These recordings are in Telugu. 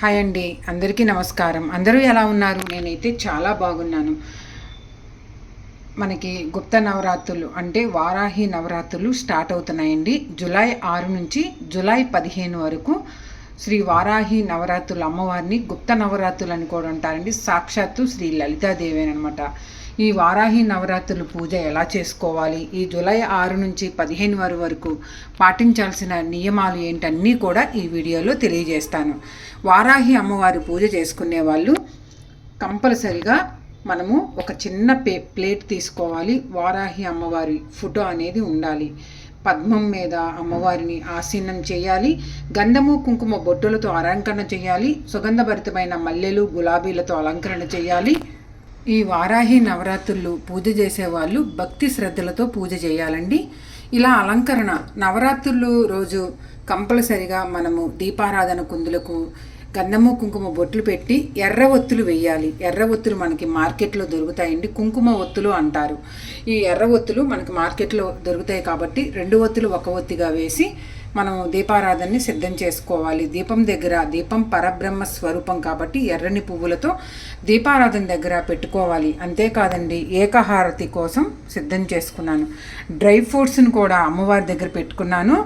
హాయ్ అండి అందరికీ నమస్కారం. అందరూ ఎలా ఉన్నారు? నేనైతే చాలా బాగున్నాను. మనకి గుప్త నవరాత్రులు అంటే వారాహి నవరాత్రులు స్టార్ట్ అవుతున్నాయండి. జూలై ఆరు నుంచి జూలై పదిహేను వరకు శ్రీ వారాహి నవరాత్రులు అమ్మవారిని గుప్త నవరాత్రులు అని కూడా అంటారండి. సాక్షాత్తు శ్రీ లలితాదేవి అనమాట ఈ వారాహి నవరాత్రులు పూజ ఎలా చేసుకోవాలి? ఈ జూలై ఆరు నుంచి పదిహేను వరకు వరకు పాటించాల్సిన నియమాలు ఏంటన్నీ కూడా ఈ వీడియోలో తెలియజేస్తాను. వారాహి అమ్మవారి పూజ చేసుకునే వాళ్ళు కంపల్సరిగా మనము ఒక చిన్న పే ప్లేట్ తీసుకోవాలి. వారాహి అమ్మవారి ఫోటో అనేది ఉండాలి. పద్మం మీద అమ్మవారిని ఆసీనం చేయాలి. గంధము కుంకుమ బొట్టులతో అలంకరణ చేయాలి. సుగంధభరితమైన మల్లెలు గులాబీలతో అలంకరణ చేయాలి. ఈ వారాహి నవరాత్రులు పూజ చేసేవాళ్ళు భక్తి శ్రద్ధలతో పూజ చేయాలండి. ఇలా అలంకరణ నవరాత్రులు రోజు కంపల్సరిగా మనము దీపారాధన కుందులకు గంధము కుంకుమ బొట్లు పెట్టి ఎర్ర ఒత్తులు వేయాలి. ఎర్ర ఒత్తులు మనకి మార్కెట్లో దొరుకుతాయండి. కుంకుమ ఒత్తులు అంటారు. ఈ ఎర్ర ఒత్తులు మనకి మార్కెట్లో దొరుకుతాయి కాబట్టి రెండు ఒత్తులు ఒక ఒత్తిగా వేసి మనం దీపారాధనని సిద్ధం చేసుకోవాలి. దీపం దగ్గర దీపం పరబ్రహ్మ స్వరూపం కాబట్టి ఎర్రని పువ్వులతో దీపారాధన దగ్గర పెట్టుకోవాలి. అంతేకాదండి ఏకహారతి కోసం సిద్ధం చేసుకున్నాను. డ్రై ఫ్రూట్స్ని కూడా అమ్మవారి దగ్గర పెట్టుకున్నాను.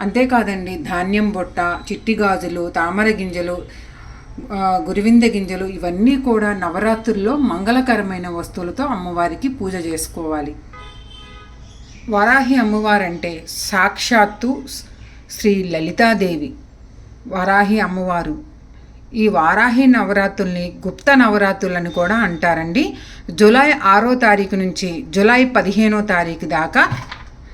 అంతేకాదండి ధాన్యం బొట్ట చిట్టి గాజులు తామర గింజలు గురివింద గింజలు ఇవన్నీ కూడా నవరాత్రుల్లో మంగళకరమైన వస్తువులతో అమ్మవారికి పూజ చేసుకోవాలి. వరాహి అమ్మవారంటే సాక్షాత్తు శ్రీ లలితాదేవి వరాహి అమ్మవారు. ఈ వారాహి నవరాత్రుల్ని గుప్త నవరాత్రులని కూడా అంటారండి. జూలై ఆరో తారీఖు నుంచి జూలై పదిహేనో తారీఖు దాకా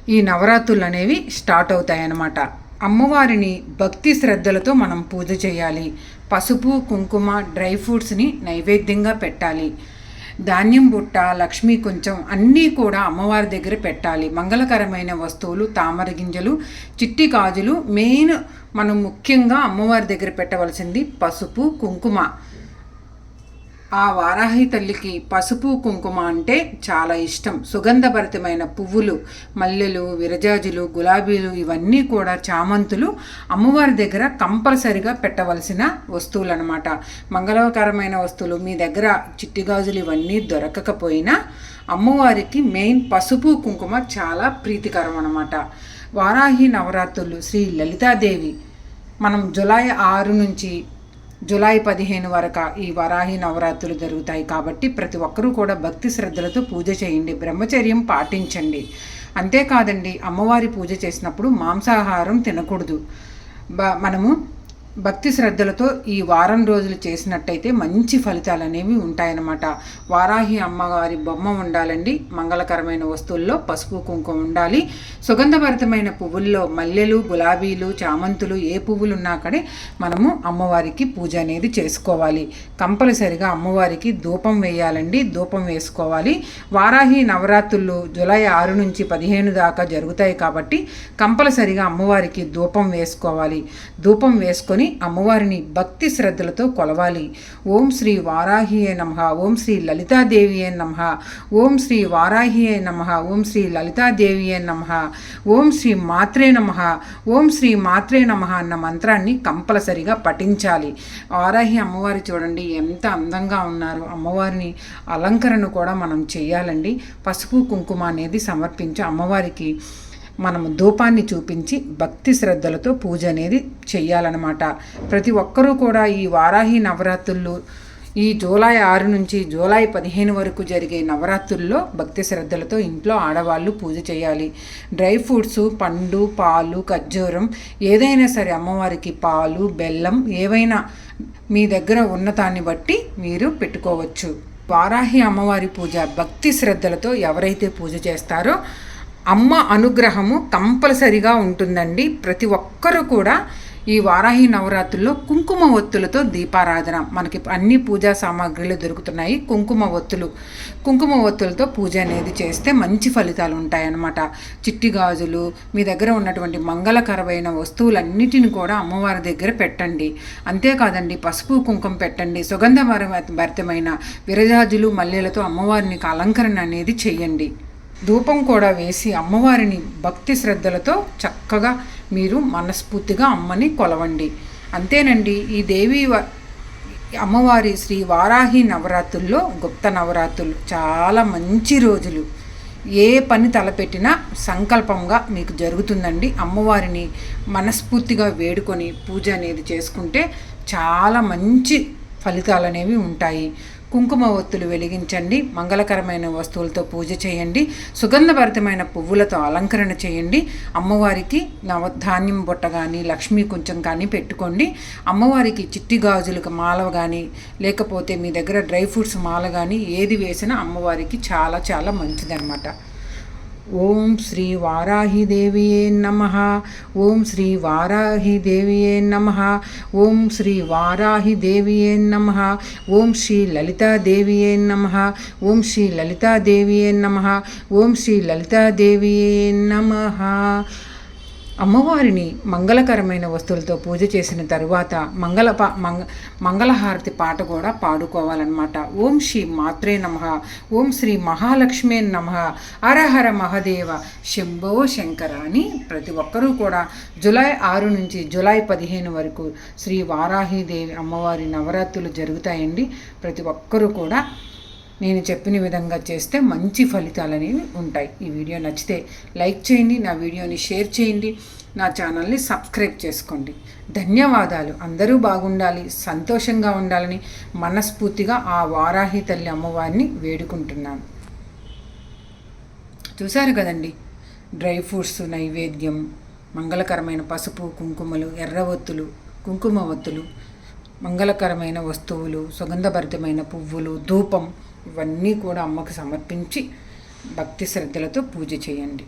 ఈ నవరాత్రులు అనేవి స్టార్ట్ అవుతాయన్నమాట. అమ్మవారిని భక్తి శ్రద్ధలతో మనం పూజ చేయాలి. పసుపు కుంకుమ డ్రై ఫ్రూట్స్ని నైవేద్యంగా పెట్టాలి. ధాన్యం బుట్ట లక్ష్మీ కొంచెం అన్నీ కూడా అమ్మవారి దగ్గర పెట్టాలి. మంగళకరమైన వస్తువులు తామర గింజలు చిట్టి గాజులు మెయిన్ మనం ముఖ్యంగా అమ్మవారి దగ్గర పెట్టవలసింది పసుపు కుంకుమ. ఆ వారాహి తల్లికి పసుపు కుంకుమ అంటే చాలా ఇష్టం. సుగంధభరితమైన పువ్వులు మల్లెలు విరజాజులు గులాబీలు ఇవన్నీ కూడా చామంతులు అమ్మవారి దగ్గర కంపల్సరిగా పెట్టవలసిన వస్తువులు అనమాట మంగళకరమైన వస్తువులు మీ దగ్గర చిట్టిగాజులు ఇవన్నీ దొరకకపోయినా అమ్మవారికి మెయిన్ పసుపు కుంకుమ చాలా ప్రీతికరం అనమాట వారాహి నవరాత్రులు శ్రీ లలితాదేవి. మనం జులై ఆరు నుంచి జులై పదిహేను వరకు ఈ వరాహి నవరాత్రులు జరుగుతాయి కాబట్టి ప్రతి ఒక్కరూ కూడా భక్తి శ్రద్ధలతో పూజ చేయండి బ్రహ్మచర్యం పాటించండి. అంతేకాదండి అమ్మవారి పూజ చేసినప్పుడు మాంసాహారం తినకూడదు. బ మనము భక్తి శ్రద్ధలతో ఈ వారం రోజులు చేసినట్టయితే మంచి ఫలితాలు అనేవి ఉంటాయన్నమాట. వారాహి అమ్మవారి బొమ్మ ఉండాలండి. మంగళకరమైన వస్తువుల్లో పసుపు కుంకుమ ఉండాలి. సుగంధభరితమైన పువ్వుల్లో మల్లెలు గులాబీలు చామంతులు ఏ పువ్వులు ఉన్నా కడే మనము అమ్మవారికి పూజ అనేది చేసుకోవాలి. కంపల్సరిగా అమ్మవారికి ధూపం వేయాలండి. ధూపం వేసుకోవాలి. వారాహి నవరాత్రులు జూలై ఆరు నుంచి పదిహేను దాకా జరుగుతాయి కాబట్టి కంపల్సరిగా అమ్మవారికి ధూపం వేసుకోవాలి. ధూపం వేసుకొని చేసుకొని అమ్మవారిని భక్తి శ్రద్ధలతో కొలవాలి. ఓం శ్రీ వారాహియే నమ. ఓం శ్రీ లలితాదేవియే నమ. ఓం శ్రీ వారాహియే నమ. ఓం శ్రీ లలితాదేవియే నమ. ఓం శ్రీ మాత్రే నమ. ఓం శ్రీ మాత్రే నమ అన్న మంత్రాన్ని కంపల్సరిగా పఠించాలి. వారాహి అమ్మవారి చూడండి ఎంత అందంగా ఉన్నారు. అమ్మవారిని అలంకరణ కూడా మనం చేయాలండి. పసుపు కుంకుమ అనేది సమర్పించి అమ్మవారికి. మనము ధూపాన్ని చూపించి భక్తి శ్రద్ధలతో పూజ అనేది చెయ్యాలన్నమాట. ప్రతి ఒక్కరూ కూడా ఈ వారాహి నవరాత్రులు ఈ జూలై ఆరు నుంచి జూలై పదిహేను వరకు జరిగే నవరాత్రుల్లో భక్తి శ్రద్ధలతో ఇంట్లో ఆడవాళ్ళు పూజ చేయాలి డ్రై ఫ్రూట్స్ పండు పాలు ఖర్జూరం ఏదైనా సరే అమ్మవారికి పాలు బెల్లం ఏవైనా మీ దగ్గర ఉన్నతాన్ని బట్టి మీరు పెట్టుకోవచ్చు. వారాహి అమ్మవారి పూజ భక్తి శ్రద్ధలతో ఎవరైతే పూజ చేస్తారో అమ్మ అనుగ్రహము కంపల్సరిగా ఉంటుందండి. ప్రతి ఒక్కరూ కూడా ఈ వారాహి నవరాత్రుల్లో కుంకుమ ఒత్తులతో దీపారాధన. మనకి అన్ని పూజా సామాగ్రిలు దొరుకుతున్నాయి. కుంకుమ ఒత్తులు కుంకుమ ఒత్తులతో పూజ అనేది చేస్తే మంచి ఫలితాలు ఉంటాయన్నమాట. చిట్టి గాజులు మీ దగ్గర ఉన్నటువంటి మంగళకరమైన వస్తువులన్నిటిని కూడా అమ్మవారి దగ్గర పెట్టండి. అంతేకాదండి పసుపు కుంకుమ పెట్టండి. సుగంధ భరితమైన విరజాజులు మల్లెలతో అమ్మవారిని అలంకరణ అనేది చేయండి. ధూపం కూడా వేసి అమ్మవారిని భక్తి శ్రద్ధలతో చక్కగా మీరు మనస్ఫూర్తిగా అమ్మని కొలవండి. అంతేనండి ఈ దేవి వ- అమ్మవారి శ్రీ వారాహి నవరాత్రుల్లో గుప్త నవరాత్రులు చాలా మంచి రోజులు. ఏ పని తలపెట్టినా సంకల్పంగా మీకు జరుగుతుందండి. అమ్మవారిని మనస్ఫూర్తిగా వేడుకొని పూజ అనేది చేసుకుంటే చాలా మంచి ఫలితాలు అనేవి ఉంటాయి. కుంకుమ ఒత్తులు వెలిగించండి మంగళకరమైన వస్తువులతో పూజ చేయండి సుగంధభరితమైన పువ్వులతో అలంకరణ చేయండి అమ్మవారికి నవ ధాన్యం బుట్ట కానీ లక్ష్మీ కొంచెం కానీ పెట్టుకోండి అమ్మవారికి చిట్టి గాజులకు మాల కానీ లేకపోతే మీ దగ్గర డ్రై ఫ్రూట్స్ మాల కానీ ఏది వేసినా అమ్మవారికి చాలా చాలా మంచిదన్నమాట. ఓం శ్రీ వారాహిదేవియే నమ. ఓం శ్రీ వారాహిదేవియే నమ. ఓం శ్రీ వారాహిదేవియే నమ. ఓం శ్రీ లలితాదేవియే నమ. ఓం శ్రీ లలితాదేవియే నమ. ఓం శ్రీ లలితాదేవియే నమ. అమ్మవారిని మంగళకరమైన వస్తువులతో పూజ చేసిన తరువాత మంగళ పా మంగ మంగళహారతి పాట కూడా పాడుకోవాలన్నమాట. ఓం శ్రీ మాత్రే నమ. ఓం శ్రీ మహాలక్ష్మే నమ. హరహర మహదేవ. శంభో శంకర అని ప్రతి ఒక్కరూ కూడా జులై ఆరు నుంచి జూలై పదిహేను వరకు శ్రీ వారాహిదేవి అమ్మవారి నవరాత్రులు జరుగుతాయండి. ప్రతి ఒక్కరూ కూడా నేను చెప్పిన విధంగా చేస్తే మంచి ఫలితాలు అనేవి ఉంటాయి. ఈ వీడియో నచ్చితే లైక్ చేయండి నా వీడియోని షేర్ చేయండి నా ఛానల్ని సబ్స్క్రైబ్ చేసుకోండి. ధన్యవాదాలు. అందరూ బాగుండాలి సంతోషంగా ఉండాలని మనస్ఫూర్తిగా ఆ వారాహి తల్లి అమ్మవారిని వేడుకుంటున్నాను. చూశారు కదండి? డ్రై ఫ్రూట్స్ నైవేద్యం మంగళకరమైన పసుపు కుంకుమలు ఎర్ర ఒత్తులు కుంకుమ ఒత్తులు మంగళకరమైన వస్తువులు సుగంధభరితమైన పువ్వులు ధూపం ఇవన్నీ కూడా అమ్మకు సమర్పించి భక్తి శ్రద్ధలతో పూజ చేయండి.